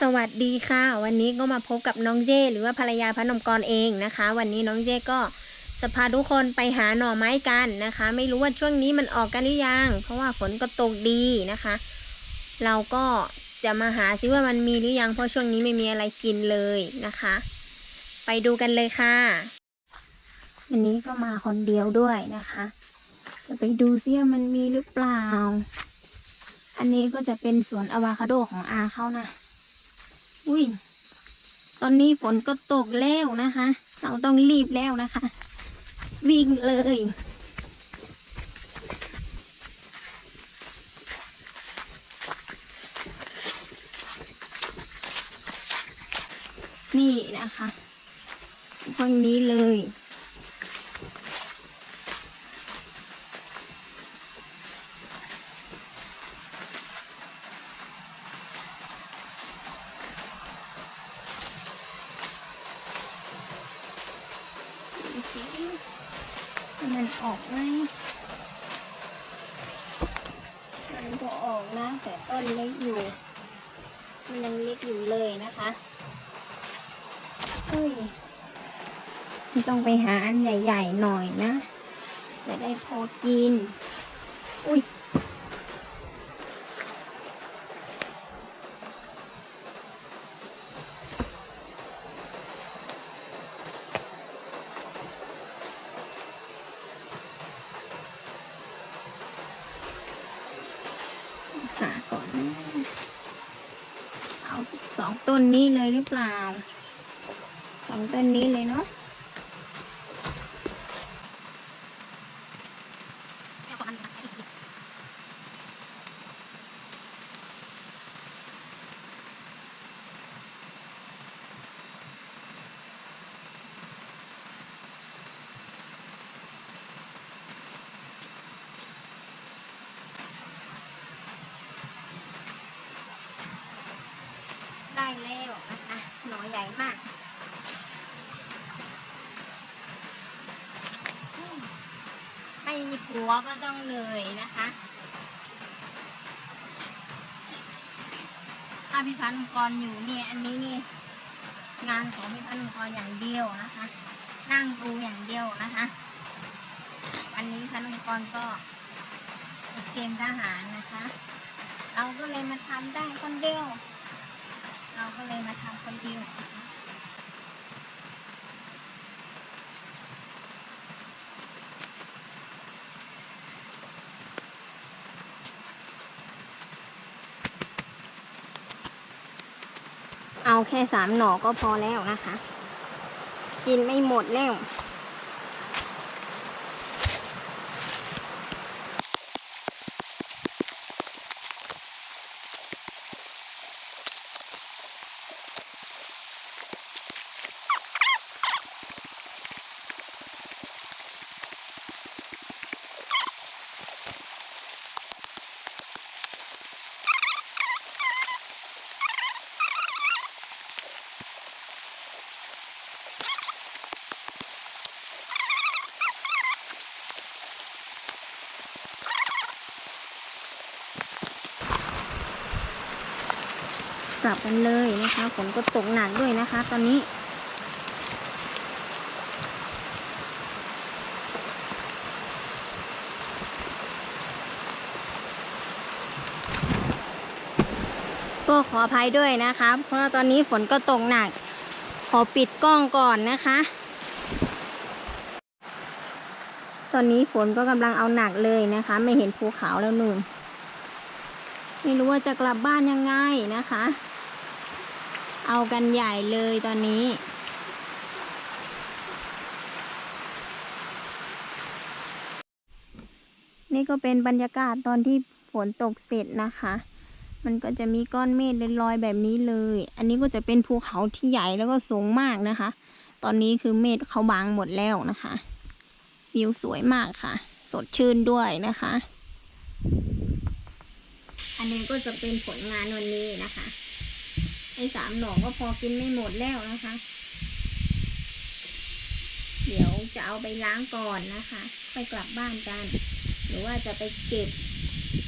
สวัสดีค่ะ วันนี้ก็มาพบกับน้องเจ้หรือว่าภรรยาพระนมกรเองนะคะ วันนี้น้องเจ้ก็จะพาทุกคนไปหาหน่อไม้กันนะคะ ไม่รู้ว่าช่วงนี้มันออกกันหรือยัง เพราะว่าฝนก็ตกดีนะคะ เราก็จะมาหาซิว่ามันมีหรือยัง เพราะช่วงนี้ไม่มีอะไรกินเลยนะคะ ไปดูกันเลยค่ะ วันนี้ก็มาคนเดียวด้วยนะคะ จะไปดูซิว่ามันมีหรือเปล่า อันนี้ก็จะเป็นสวนอะโวคาโดของอาเขานะ อุ้ย ตอนนี้ฝนก็ตกแล้วนะคะ เราต้องรีบแล้วนะคะ วิ่งเลย นี่นะคะพวกนี้เลย สิว่ามันออกไหมมันก็ออกนะ แต่ต้นเล็กอยู่ มันยังเล็กอยู่เลยนะคะเฮ้ยมันต้องไปหาอันใหญ่ ๆ หน่อยนะ จะได้พอกิน อุ้ย หาก่อนนะ เอาสองต้นนี้เลยหรือเปล่า สองต้นนี้เลยเนาะได้แล้วนะคะหน่อใหญ่มากอืมไม่มีผั วก็ต้องเหนื่อยนะคะถ้าพี่พันธ์กรอยู่เนี่ยอันนี้นี่งานของพี่พันธ์กรอย่างเดียวนะคะ นั่งดูอย่างเดียวนะคะวันนี้พันธ์กรก็เกมทหารนะคะ เราก็เลยมาทำได้คนเดียว เราก็เลยมาทำคนเดียวนะคะ ค่สามหน่อก็พอแล้วนะคะ กินไม่หมดแล้ว ลับกันเลยนะคะฝนก็ตกหนักด้วยนะคะ ตอนนี้ ก็ขออภัยด้วยนะคะ เพราะตอนนี้ฝนก็ตกหนัก ขอปิดกล้องก่อนนะคะ ตอนนี้ฝนก็กำลังเอาหนักเลยนะคะ ไม่เห็นภูเขาแล้วนู่นไม่รู้ว่าจะกลับบ้านยังไงนะคะ เอากันใหญ่เลยตอนนี้ นี่ก็เป็นบรรยากาศตอนที่ฝนตกเสร็จนะคะ มันก็จะมีก้อนเมฆลอยๆแบบนี้เลย อันนี้ก็จะเป็นภูเขาที่ใหญ่แล้วก็สูงมากนะคะ ตอนนี้คือเมฆเขาบางหมดแล้วนะคะ วิวสวยมากค่ะ สดชื่นด้วยนะคะ อันนี้ก็จะเป็นผลงานวันนี้นะคะ ไอ้สามหน่อก็พอกินไม่หมดแล้วนะคะ เดี๋ยวจะเอาไปล้างก่อนนะคะ ค่อยกลับบ้านกัน หรือว่าจะไปเก็บ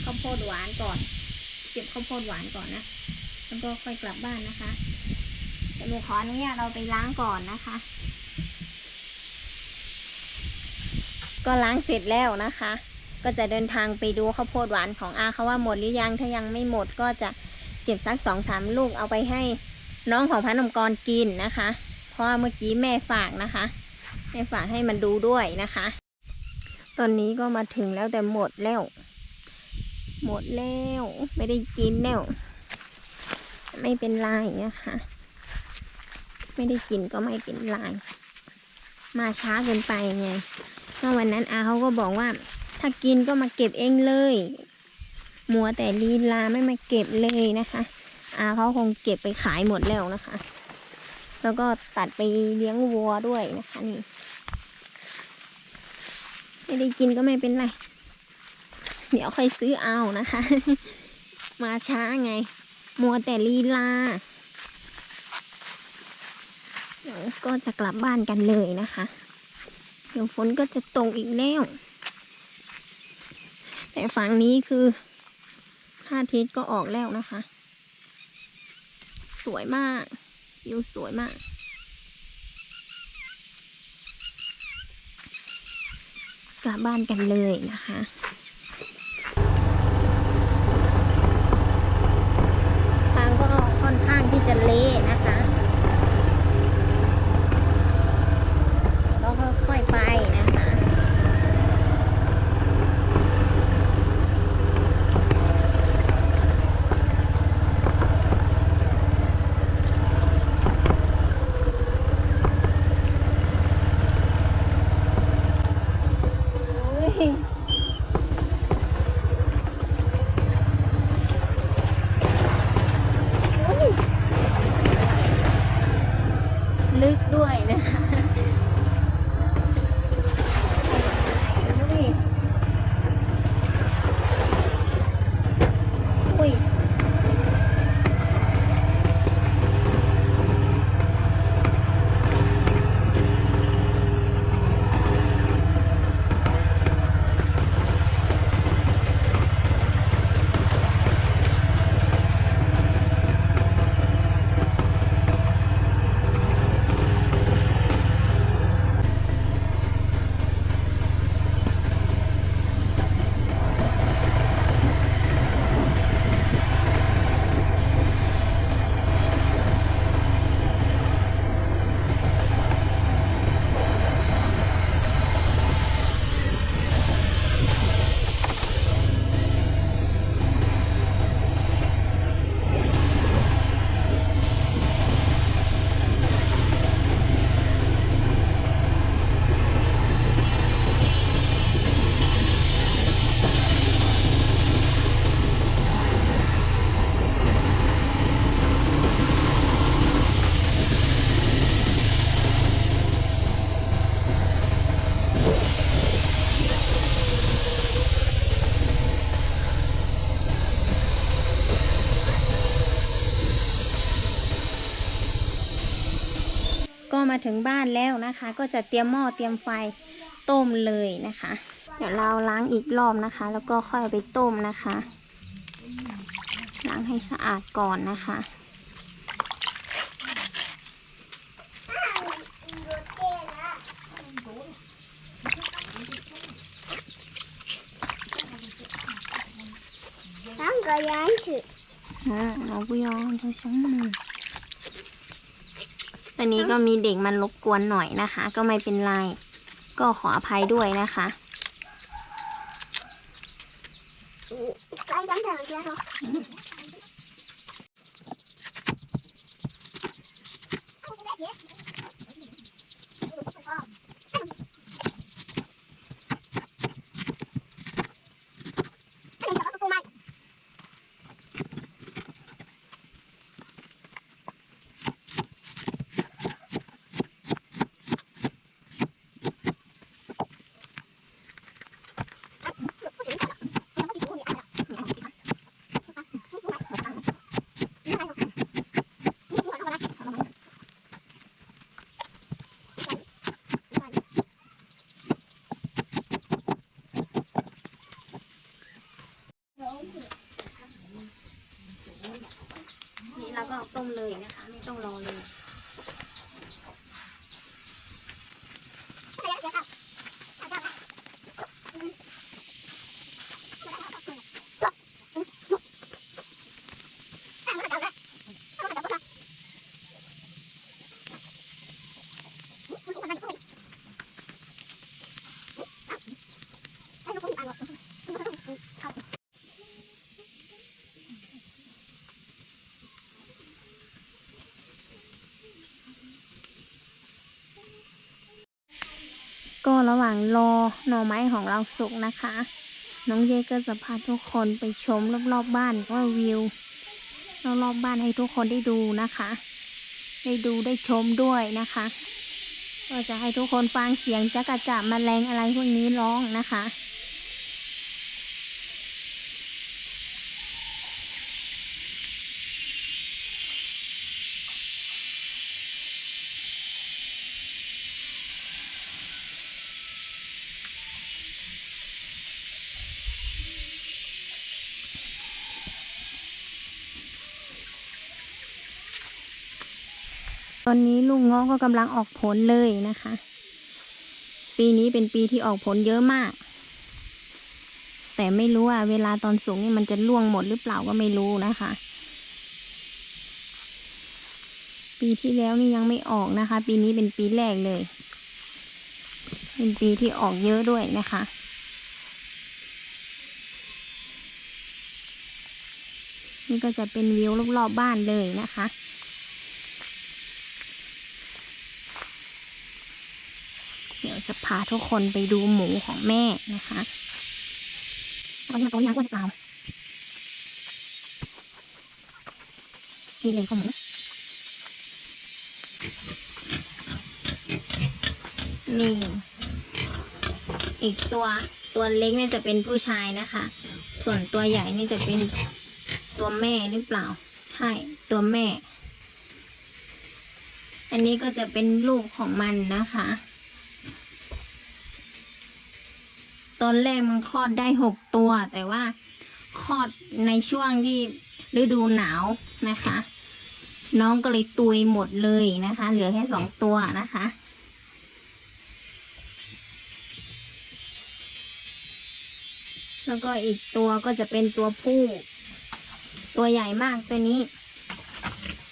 ข้าวโพดหวานก่อน เก็บข้าวโพดหวานก่อนนะ แล้วก็ค่อยกลับบ้านนะคะเดี๋ยวหนูขออนุญาตเราไปล้างก่อนนะคะ ก็ล้างเสร็จแล้วนะคะ ก็จะเดินทางไปดูข้าวโพดหวานของอาเขาว่าหมดหรือยัง ถ้ายังไม่หมดก็จะ เก็บสักสองสามลูกเอาไปให้น้องของพระนมกรกินนะคะ เพราะว่าเมื่อกี้แม่ฝากนะคะแม่ฝากให้มันดูด้วยนะคะ ตอนนี้ก็มาถึงแล้วแต่หมดแล้ว หมดแล้วไม่ได้กินแล้ว ไม่เป็นไรนะคะ ไม่ได้กินก็ไม่เป็นไรมาช้าเกินไปไงเมื่อวันนั้นอาเขาก็บอกว่า ถ้ากินก็มาเก็บเองเลย มัวแต่ลีลาไม่มาเก็บเลยนะคะอาเขาคงเก็บไปขายหมดแล้วนะคะ แล้วก็ตัดไปเลี้ยงวัวด้วยนะคะนี่ ไม่ได้กินก็ไม่เป็นไร เดี๋ยวค่อยซื้อเอานะคะ มาช้าไง มัวแต่ลีลาเดี๋ยวก็จะกลับบ้านกันเลยนะคะ เดี๋ยวฝนก็จะตกอีกแล้ว แต่ฝั่งนี้คือ พระอาทิตย์ก็ออกแล้วนะคะ สวยมากวิวสวยมาก กลับบ้านกันเลยนะคะ ทางก็ค่อนข้างที่จะเละนะคะก็ค่อยๆไปนะคะ โอ้ยโอ้ย ลึกด้วยนะคะ มาถึงบ้านแล้วนะคะ ก็จะเตรียมหม้อเตรียมไฟต้มเลยนะคะ เดี๋ยวเราล้างอีกรอบนะคะ แล้วก็ค่อยเอาไปต้มนะคะ ล้างให้สะอาดก่อนนะคะ 三个圆曲， อ่าเราก็ย ันนี้ก็มีเด็กมันรบกวนหน่อยนะคะ ก็ไม่เป็นไร ก็ขออภัยด้วยนะคะอ ก็ระหว่างรอหน่อไม้ของเราสุกนะคะ น้องเจก็จะพาทุกคนไปชมรอบๆบบ้านว่าวิวรอบๆบบ้านให้ทุกคนได้ดูนะคะ ได้ดูได้ชมด้วยนะคะ ก็จะให้ทุกคนฟังเสียงจักระจับแมลงอะไรพวกนี้ร้องนะคะ อนนี้ลูกง้อก็กำลังออกผลเลยนะคะ ปีนี้เป็นปีที่ออกผลเยอะมาก แต่ไม่รู้ว่าเวลาตอนสูงนี่มันจะล่วงหมดหรือเปล่าก็ไม่รู้นะคะ ปีที่แล้วนี่ยังไม่ออกนะคะ ปีนี้เป็นปีแรกเลย เป็นปีที่ออกเยอะด้วยนะคะนี่ก็จะเป็นวิวรอบๆบ้านเลยนะคะ เดี๋ยว จะพาทุกคนไปดูหมูของแม่นะคะเอาเนี่ยตัวนี้อ้วนเปล่ากินเลยของหมูนี่อีกตัวตัวเล็กนี่จะเป็นผู้ชายนะคะ ส่วนตัวใหญ่นี่จะเป็นตัวแม่หรือเปล่า ใช่ตัวแม่ อันนี้ก็จะเป็นลูกของมันนะคะ ตอนแรกมันคลอดได้หกตัว แต่ว่าคลอดในช่วงที่ฤดูหนาวนะคะ น้องก็เลยตุยหมดเลยนะคะ เหลือแค่สองตัวนะคะแล้วก็อีกตัวก็จะเป็นตัวผู้ ตัวใหญ่มากตัวนี้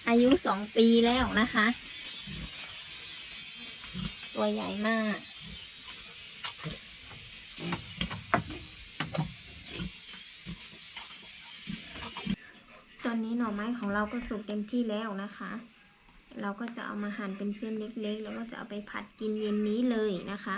อายุสองปีแล้วนะคะ ตัวใหญ่มาก อนนี้หน่อไม้ของเราก็สุกเต็มที่แล้วนะคะ เราก็จะเอามาหั่นเป็นเส้นเล็กๆ แล้วก็จะเอาไปผัดกินเย็นนี้เลยนะคะ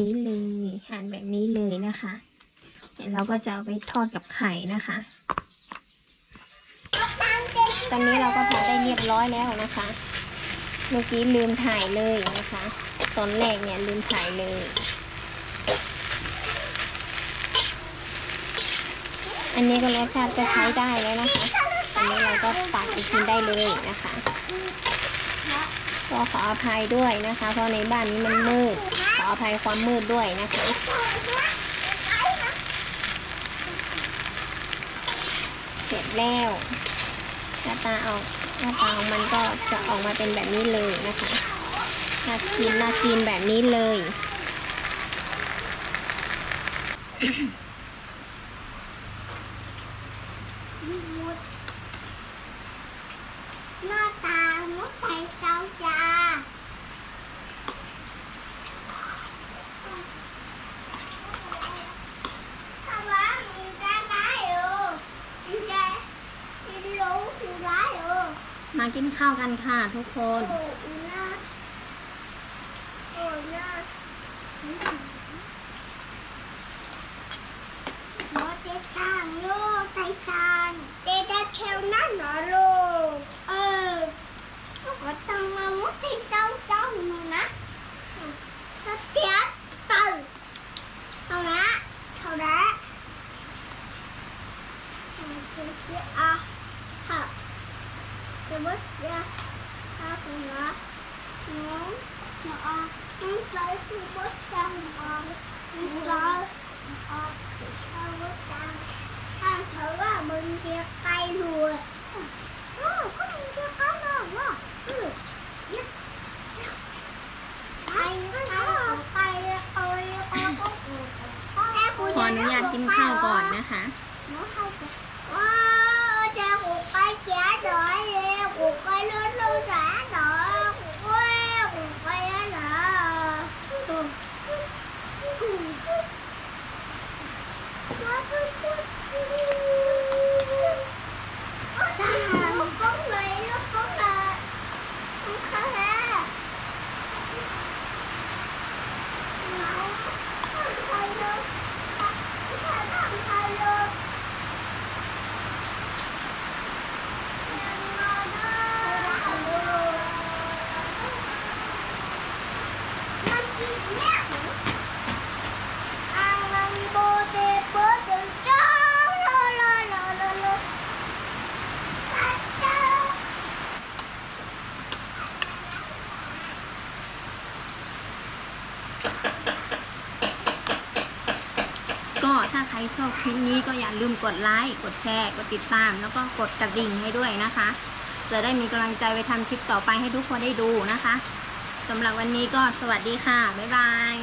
นี้เลยหั่นแบบนี้เลยนะคะเดี๋ยวเราก็จะเอาไปทอดกับไข่นะคะ ตอนนี้เราก็ทำได้เรียบร้อยแล้วนะคะ เมื่อกี้ลืมถ่ายเลยนะคะ ตอนแรกเนี่ยลืมถ่ายเลย อันนี้ก็รสชาติก็ใช้ได้แล้วนะคะ อันนี้เราก็ตักกินได้เลยนะคะ ก็ขออภัยด้วยนะคะ เพราะในบ้านนี้มันมืด ขออภัยความมืดด้วยนะคะเสร็จแล้วหน้าตาออกหน้าตาของมันก็จะออกมาเป็นแบบนี้เลยนะคะน่ากินน่ากินแบบนี้เลย หน้าตามุดไทยเช้าจ้า มากินข้าวกันค่ะทุกคนโจะบดยาข้าวของเราน้องน้องน้องใจคือบดจังอ่อนน้องใจอ่อนชอบบดจังถ้าเสือว่ามึงเกียร์ไกลรวยโอ้ก็มึงเกียร์ไกลรวยว่ะเออเนี่ยไปไปไปเอ้ยไปก็แม่กูขออนุญาตกินข้าวก่อนนะคะ nó không kìa wow cha cuộc quay trả đợi đi cuộc ลืมกดไลค์กดแชร์กดติดตาม แล้วก็กดกระดิ่งให้ด้วยนะคะ จะได้มีกำลังใจไปทำคลิปต่อไปให้ทุกคนได้ดูนะคะสำหรับวันนี้ก็สวัสดีค่ะ บ๊ายบาย